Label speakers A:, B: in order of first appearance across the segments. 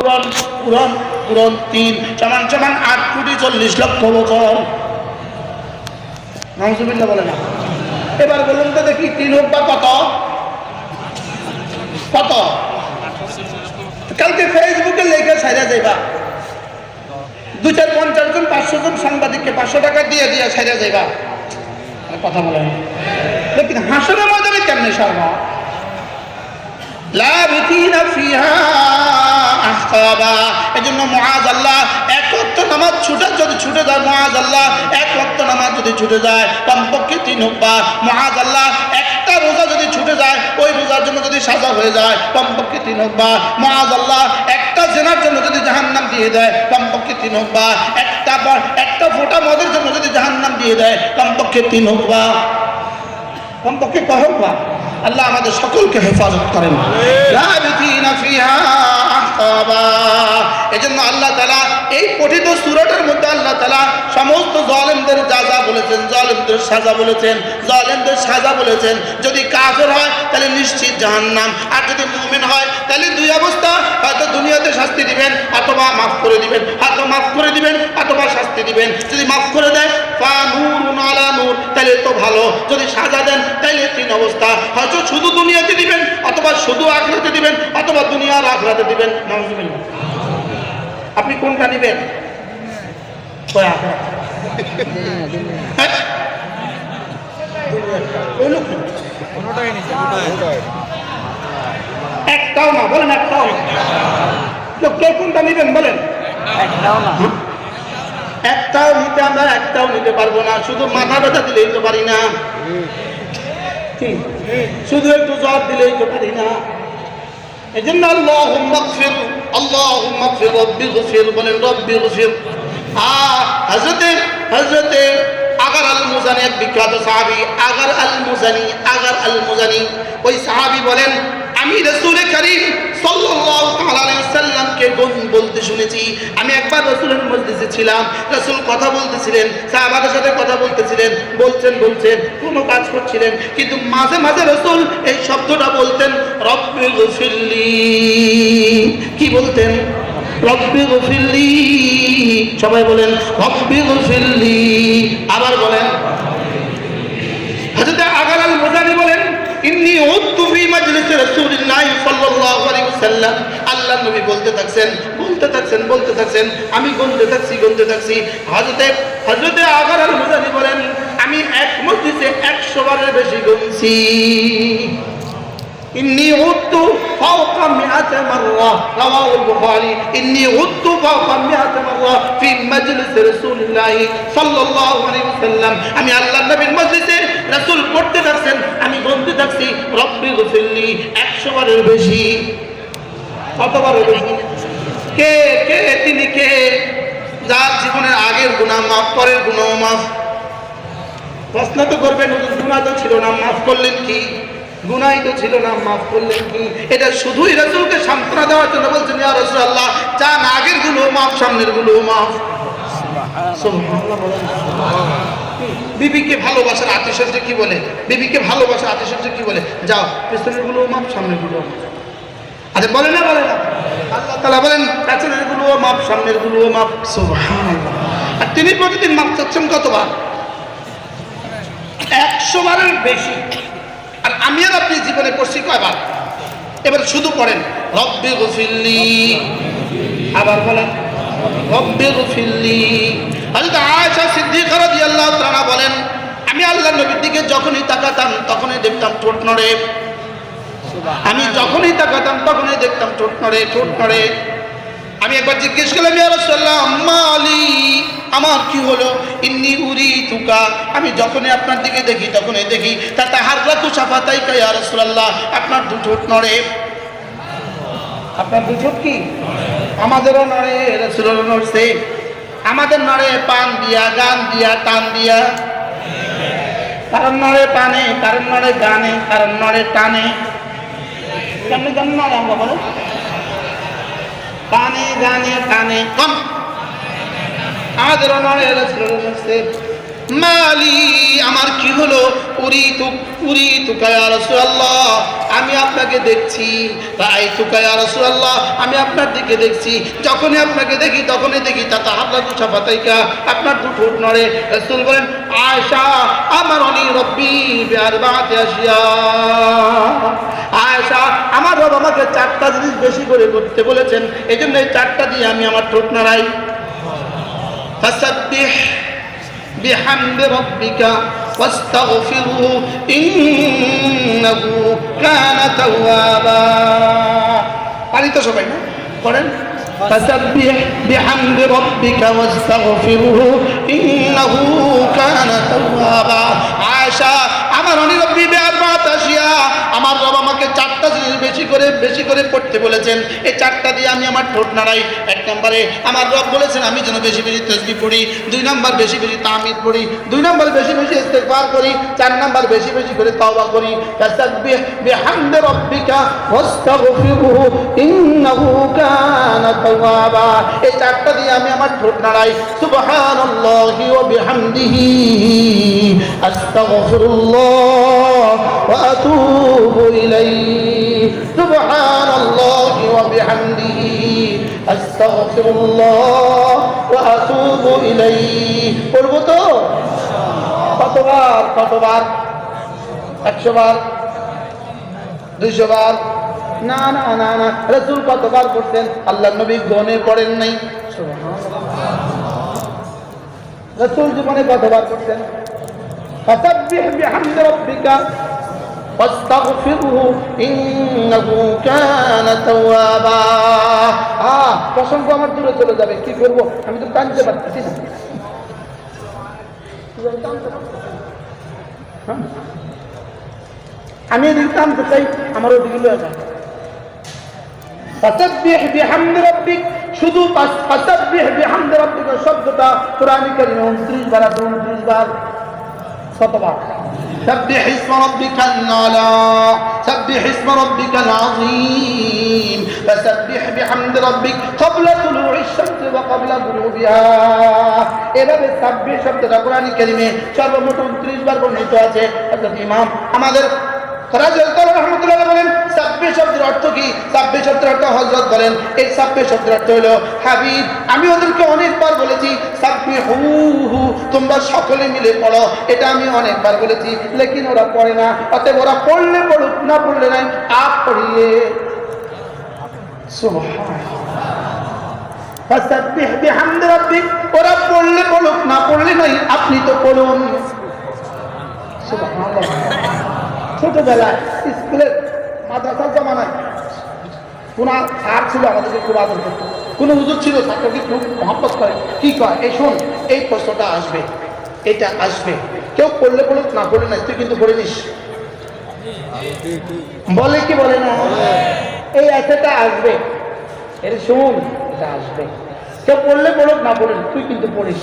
A: পূরণ পূরণ পূরণ তিন। সমান সমান আট কোটি চল্লিশ লক্ষ বছর। নামসুবিল্লা বলে না। এবার বলুন তো দেখি, তিন হোক বা কত? কত? কালকে ফেসবুকে লেখে সাইরা যাইবা। দু চার পঞ্চাশ জন, পাঁচশো জন সাংবাদিককে পাঁচশো টাকা দিয়ে দিয়ে সাইরা যাইবা। কথা বলেন লেকিন হাসনের ময়দানে কেমনে সারবা? লাবিথিনা ফিহা আহকাবা এজন্য মুআজ আল্লাহ এক ওয়াক্ত নামাজ ছুটে, যদি ছুটে যায় মুআজ আল্লাহ, এক ওয়াক্ত নামাজ যদি ছুটে যায়, কমপক্ষে তিন হোকবার মুআজ আল্লাহ, একটা রোজা যদি ছুটে যায়, ওই রোজার জন্য যদি সাজা হয়ে যায়, কমপক্ষে তিন হোকবার মুআজ আল্লাহ, একটা জেনার জন্য যদি জাহান্নাম দিয়ে দেয়, কমপক্ষে তিন হোকবার একটা একটা ফোঁটা মদের জন্য যদি জাহান্নাম দিয়ে দেয়, কমপক্ষে তিন হোকবার কমপক্ষে কহ বা আল্লাহ আমাদের সকলকে হেফাজত করেন। এজন্য আল্লাহ তালা এই পঠিত সুরটের মধ্যে আল্লাহ তালা সমস্ত জলেমদের যা যা বলেছেন জলেমদের সাজা বলেছেন জলেমদের সাজা বলেছেন। যদি কাজের হয় তাহলে নিশ্চিত জাহান্নাম। আর যদি মুমিন হয় তাহলে দুই অবস্থা। হয়তো দুনিয়াতে শাস্তি দিবেন, অথবা মাফ করে দিবেন। হয়তো মাফ করে দিবেন, অথবা শাস্তি দিবেন। যদি মাফ করে দেয়, ফা নূরুন আলা নূর, তাহলে তো ভালো। যদি সাজা দেন, তাহলে তিন অবস্থা। হয়তো শুধু দুনিয়াতে দিবেন, অথবা শুধু আখরাতে দিবেন, অথবা দুনিয়ার আখরাতে দিবেন। আপনি কোনটা নেবেন কয় আখরাত? না। একটাও না বলেন একটাও না। কে কোনটা নেবেন বলেন? একটাও নিতে আমরা একটাও নিতে পারব না শুধু মাথা ব্যথা দিলেই তো পারি না? শুধু একটু জ্বর দিলেই তো পারি না। এই জন্য আল্লাহ মাগফির আল্লাহ মাগফির রব্বি গফির বলেন রব্বি গফির। আ হযরতে হযরতে আগার আল মুজানি এক বিখ্যাত সাহাবী মুজানি, আগার আল মুজানি। ওই সাহাবী বলেন, আমি রাসূল করিম সাল্লামকে বলতে শুনেছি। আমি একবার রাসূলের মজলিসে ছিলাম। রাসূল কথা বলতেছিলেন, সাহাবাদের সাথে কথা বলতেছিলেন, বলছেন বলছেন, কোনো কাজ করছিলেন। কিন্তু মাঝে মাঝে রাসূল এই শব্দটা বলতেন, রব্বি গফিরলি। কি বলতেন? রব্বি গফিরলি। সবাই বলেন, রব্বি গফিরলি। আবার বলেন, হযরত আগার আল মুজানি বলেন ইন্নি উদ্দু ফি মাজলিসি রাসূলিল্লাহ সাল্লাল্লাহু আলাইহি ওয়াসাল্লাম। আল্লাহ নবী বলতে থাকছেন বলতে থাকছেন বলতে থাকছেন, আমি গুনতে থাকছি গুনতে থাকছি। হযরতে হযরতে আগর আল মুজানি বলেন, আমি এক মসজিদে 100 বারের বেশি গুনছি। ইন্নি উদ্দু ফাওকা মিআত মাররা। রাওয়াহুল বুখারী। ইন্নি উদ্দু ফাওকা মিআত মাররা ফি মাজলিসি রাসূলিল্লাহ সাল্লাল্লাহু আলাইহি ওয়াসাল্লাম। আমি আল্লাহর নবীর মসজিদে রাসূল পড়তে থাকছেন, আমি বলতে থাকছি, রব্বি গফিরলি 100 বারের বেশি। কতবারের বেশি? কে কে, তিনি কে? যার জীবনের আগের গুনাহ মাফ পরের গুনাহ মাফ। প্রশ্ন তো করবেন গুনাহ তো ছিল না, মাফ করলেন কি? গুনাই তো ছিল না, মাফ করলেন কি? এটা শুধুই রাসূলকে সান্ত্বনা দেওয়ার জন্য বলছেন, ইয়া রাসূলুল্লাহ চান আগেরগুলো মাফ, সামনেরগুলো মাফ। সুবহানাল্লাহ। বিবিকে ভালোবাসার আতিশয্য কি বলে? বিবিকে ভালোবাসার আতিশয্য কি বলে? যাও পেছনেরগুলো মাপ সামনেরগুলো আরে বলে না বলে না। আল্লাহ তাআলা বলেন পেছনেরগুলো মাপ সামনেরগুলো মাপ আর তিনি প্রতিদিন মাপ চাচ্ছেন কতবার? একশো বারের বেশি। আর আমি আর আপনি জীবনে পড়ছি কয়বার? এবার শুধু পড়েন, রব্বি গফিল্লি আবার বলেন, রব্বি গফিল্লি হযরত আয়েশা সিদ্দিকা রাদিয়াল্লাহু তাআলা বলেন আমি আল্লাহর নবীর দিকে যখনই তাকাতাম তখনই দেখতাম ঠোঁট নড়ে। আমি যখনই তাকাতাম তখনই দেখতাম ঠোঁট নড়ে ঠোঁট নড়ে। আমি একবার জিজ্ঞেস করলাম ইয়া রাসূলুল্লাহ আম্মা আলী আমার কি হলো? ইন্নি উরি তুকা আমি যখনই আপনার দিকে দেখি তখনই দেখি তা তাহার রাতু সাফাতাই কা ইয়া রাসূলুল্লাহ আপনার দু ঠোঁট নড়ে। আপনার দু ঠোঁট কি? আমাদেরও নড়ে রাসূলেরও নড়ছে। আমাদের নড়ে পান দিয়া, গান দিয়া, টান দিয়া। কারণ নড়ে পানে, কারণ নড়ে গানে, কারণ নড়ে টানে। কেমনি কেমন নড়ে আমরা বলো? পানে গানে, টানে, কম। আমাদেরও নড়ে নড়ছে মালি, আমার কি হলো? উরি তুক উরি তুকায়া রসুল্লাহ আমি আপনাকে দেখছি। তাই তুকায়া রসুল্লাহ আমি আপনার দিকে দেখছি। যখনই আপনাকে দেখি, তখনই দেখি তা আপনার দু পাতাইকা আপনার দু ঠোঁট নড়ে। রসুল বলেন আয়সা আমার অনি রব্বি বেহার বাঁতে আসিয়া। আয়সা আমার বাবা আমাকে চারটা জিনিস বেশি করে করতে বলেছেন এই জন্য এই চারটা দিয়ে আমি আমার ঠোঁট নাড়াই। ফাসাদ্দিহ بحمد ربك واستغفره إنه كان توابا পারি তো সবাই না পড়েন فسبح بحمد ربك واستغفره إنه كان توابا عائشة আমার অনিরব্বি বেআবাত আসিয়া আমার রব আমাকে চারটা জিনিস বেশি করে, বেশি করে পড়তে বলেছেন। এই চারটা দিয়ে আমি আমার ঠোঁট নাড়াই। এক নম্বরে আমার রব বলেছেন, আমি যেন বেশি বেশি তসবি পড়ি। দুই নম্বর বেশি বেশি তামিদ পড়ি। দুই নম্বর বেশি বেশি ইস্তেগফার করি। চার নম্বর বেশি বেশি করে তওবা করি। বিহামদি রাব্বিকা ওয়াস্তাগফিরহু, ইন্নাহু কানা তাওয়াবা। এই চারটা দিয়ে আমি আমার ঠোঁট নাড়াই। সুবহানাল্লাহি ওয়া বিহামদিহি, আস্তাগফিরুল্লাহ। ওয়া আতুবু ইলাইহি সুবহানাল্লাহি ওয়া বিহামদিহি আস্তাগফিরুল্লাহ ওয়া আতুবু ইলাইহি পড়বো তো কতবার কতবার একশো বার দুইশো বার না না না না রসুল কতবার পড়তেন আল্লাহ নবী গনে পড়েন নাই রসুল জীবনে কতবার পড়তেন فسبح بحمد ربك واستغفره إنه كان توابا হ্যাঁ প্রসঙ্গ আমার দূরে চলে যাবে কি করব আমি তো টানতে পারতেছি না হ্যাঁ? আমি এদিকে টানতে চাই আমার ওদিকে লয়ে যায় ফাসাব্বিহ বিহামদি রাব্বিক শুধু পাস- ফাসাব্বিহ বিহামদি রাব্বিকা শব্দটা কোরআন কারীমে 29 বার আছে 29 বার শতবার سبح اسم ربك الأعلى سبح اسم ربك العظيم فسبح بحمد ربك قبل طلوع الشمس وقبل غروبها এভাবে সাব্বিহ শব্দটা কোরআন কারীমে সর্বমোট 29 বার বর্ণিত আছে অর্থাৎ ইমাম আমাদের রহমতুল্লাহ বলেন অর্থ কি? অর্থ বলেন, এই অর্থ আমি ওদেরকে অনেকবার বলেছি হু হু তোমরা সকলে মিলে পড়ো। এটা আমি অনেকবার বলেছি, লেকিন ওরা পড়ে না ওরা পড়লে পড়ুক, না আপ পড়িয়ে। ওরা পড়লে পড়ুক, না পড়লে আপনি তো পড়ুন। ছোটবেলায় স্কুলের মাদ্রাসার জমানায় কোন স্যার ছিল আমাদেরকে খুব আদর করতো। কোনো হুজুর ছিল, ছাত্রকে খুব মহব্বত করে। কি কয়? এই শোন, এই প্রশ্নটা আসবে, এটা আসবে। কেউ পড়লে পড়ুক না পড়লে না তুই কিন্তু পড়ে নিস। বলে কি বলে না? এই এসেটা আসবে, এর শোন, এটা আসবে। কেউ পড়লে পড়ুক না পড়লে, তুই কিন্তু পড়িস।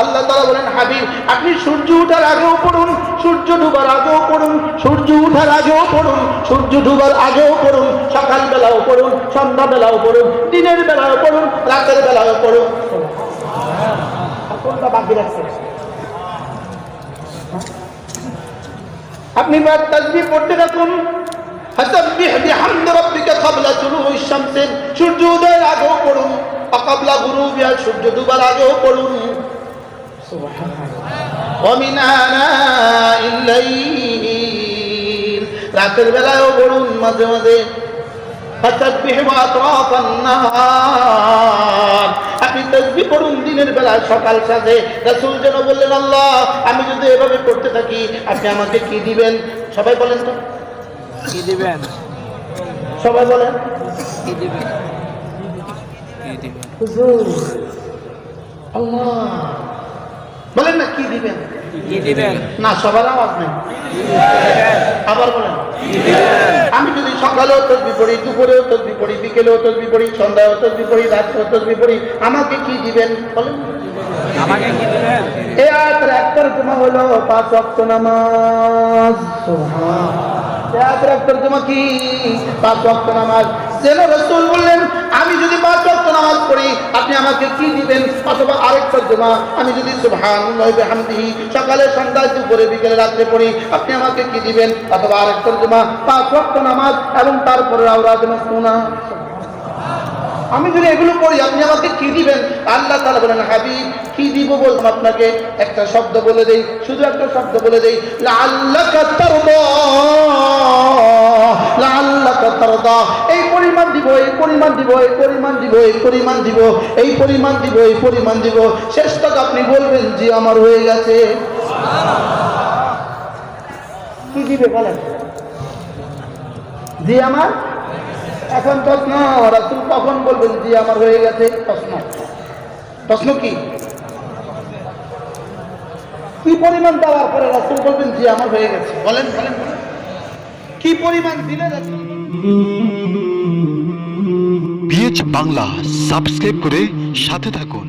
A: আল্লাহ বলেন, হাবিব, আপনি সূর্য ওঠার আগেও পড়ুন, সূর্য ডুবার আগেও পড়ুন, সূর্য ওঠার আগেও পড়ুন, সূর্য ডুবার আগেও পড়ুন সকাল বেলাও পড়ুন সন্ধ্যা বেলাও পড়ুন, দিনের বেলাও পড়ুন, রাতের বেলাও পড়ুন। আপনি পড়তে সূর্য উদয়ের অকাবলা গুরু বিহার সূর্য ডুবার আগেও পড়ুন। রাতের বেলায়ও পড়ুন মাঝে মাঝে। আপনি তসবি করুন দিনের বেলা সকাল সাথে রাসুল যেন বললেন আল্লাহ আমি যদি এভাবে করতে থাকি আপনি আমাকে কি দিবেন? সবাই বলেন তো।
B: কি দিবেন?
A: সবাই বলেন।
B: কি দিবেন?
A: হুজুর আল্লাহ। বলেন না কি দিবেন?
B: কি দিবেন?
A: না সবার আওয়াজ নেই। আবার বলেন। আমি যদি সকালেও তসবি পড়ি দুপুরেও তসবি পড়ি বিকেলেও তসবি পড়ি সন্ধ্যায়ও তসবি পড়ি রাত্রেও তসবি পড়ি আমাকে কি দিবেন? বলেন।
B: আমাকে কি দিবেন?
A: এ হলো পাঁচ ওয়াক্ত নামাজ। সুবহান। এ আয়াতের এক তর্জমা কি? পাঁচ ওয়াক্ত নামাজ। যেন রসুল বললেন আমি যদি নামাজ আপনি আমাকে কি দিবেন? অথবা আরেক আমি যদি সকালে, সন্ধ্যায়, দুপুরে, বিকেলে, রাত্রে পড়ি, আপনি আমাকে কি দিবেন? অথবা আরেক নামাজ এবং তারপরে মাসনুনা আমি যদি এগুলো পড়ি, আপনি আমাকে কি দিবেন? আল্লাহ তালা বলেন, হাবিব, কি দিব বললাম আপনাকে? একটা শব্দ বলে দেই, শুধু একটা শব্দ বলে দেই লাআল্লাকা তারদা লাআল্লাকা তারদা এই পরিমাণ দিব, এই পরিমাণ দিব, এই পরিমাণ দিব, এই পরিমাণ দিব, এই পরিমাণ দিব, এই পরিমাণ দিব। শেষ তক আপনি বলবেন যে আমার হয়ে গেছে। কি দিবে বলেন? জি, আমার? এখন প্রশ্ন, রাসুল কখন বলবেন, জি, আমার হয়ে গেছে? প্রশ্ন। প্রশ্ন কি? কি পরিমাণ দেওয়ার পরে রাসুল বলবেন, জি, আমার হয়ে গেছে? বলেন বলেন। কি পরিমাণ দিলে রাসূল?
C: পিএইচ বাংলা সাবস্ক্রাইব করে সাথে থাকুন।